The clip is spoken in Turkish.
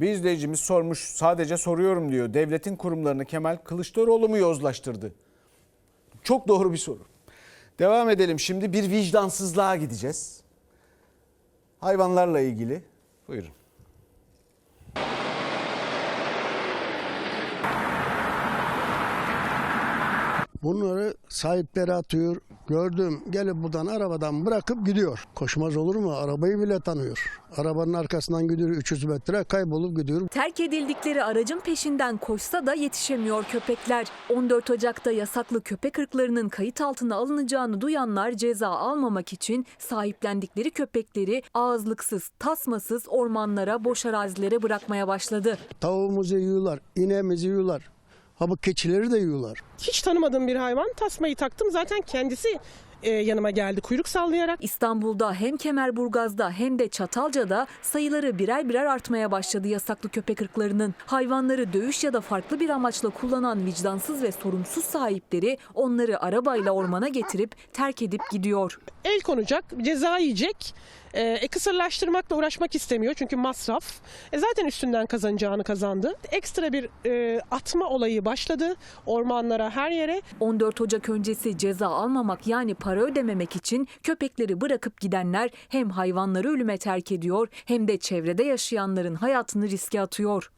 Bir izleyicimiz sormuş sadece soruyorum diyor. Devletin kurumlarını Kemal Kılıçdaroğlu mu yozlaştırdı? Çok doğru bir soru. Devam edelim şimdi bir vicdansızlığa gideceğiz. Hayvanlarla ilgili. Buyurun. Bunları sahipleri atıyor. Gördüm gelip buradan arabadan bırakıp gidiyor. Koşmaz olur mu? Arabayı bile tanıyor. Arabanın arkasından gidiyor 300 metre kaybolup gidiyor. Terk edildikleri aracın peşinden koşsa da yetişemiyor köpekler. 14 Ocak'ta yasaklı köpek ırklarının kayıt altına alınacağını duyanlar ceza almamak için sahiplendikleri köpekleri ağızlıksız, tasmasız ormanlara, boş arazilere bırakmaya başladı. Tavuğumuzu yiyorlar, ineğimizi yiyorlar. Ha keçileri de yiyorlar. Hiç tanımadığım bir hayvan tasmayı taktım. Zaten kendisi e, yanıma geldi kuyruk sallayarak. İstanbul'da hem Kemerburgaz'da hem de Çatalca'da sayıları birer birer artmaya başladı yasaklı köpek ırklarının. Hayvanları dövüş ya da farklı bir amaçla kullanan vicdansız ve sorumsuz sahipleri onları arabayla ormana getirip terk edip gidiyor. El konacak, ceza yiyecek. E, e, kısırlaştırmakla uğraşmak istemiyor çünkü masraf. E, zaten üstünden kazanacağını kazandı. Ekstra bir e, atma olayı başladı ormanlara her yere. 14 Ocak öncesi ceza almamak yani para ödememek için köpekleri bırakıp gidenler hem hayvanları ölüme terk ediyor hem de çevrede yaşayanların hayatını riske atıyor.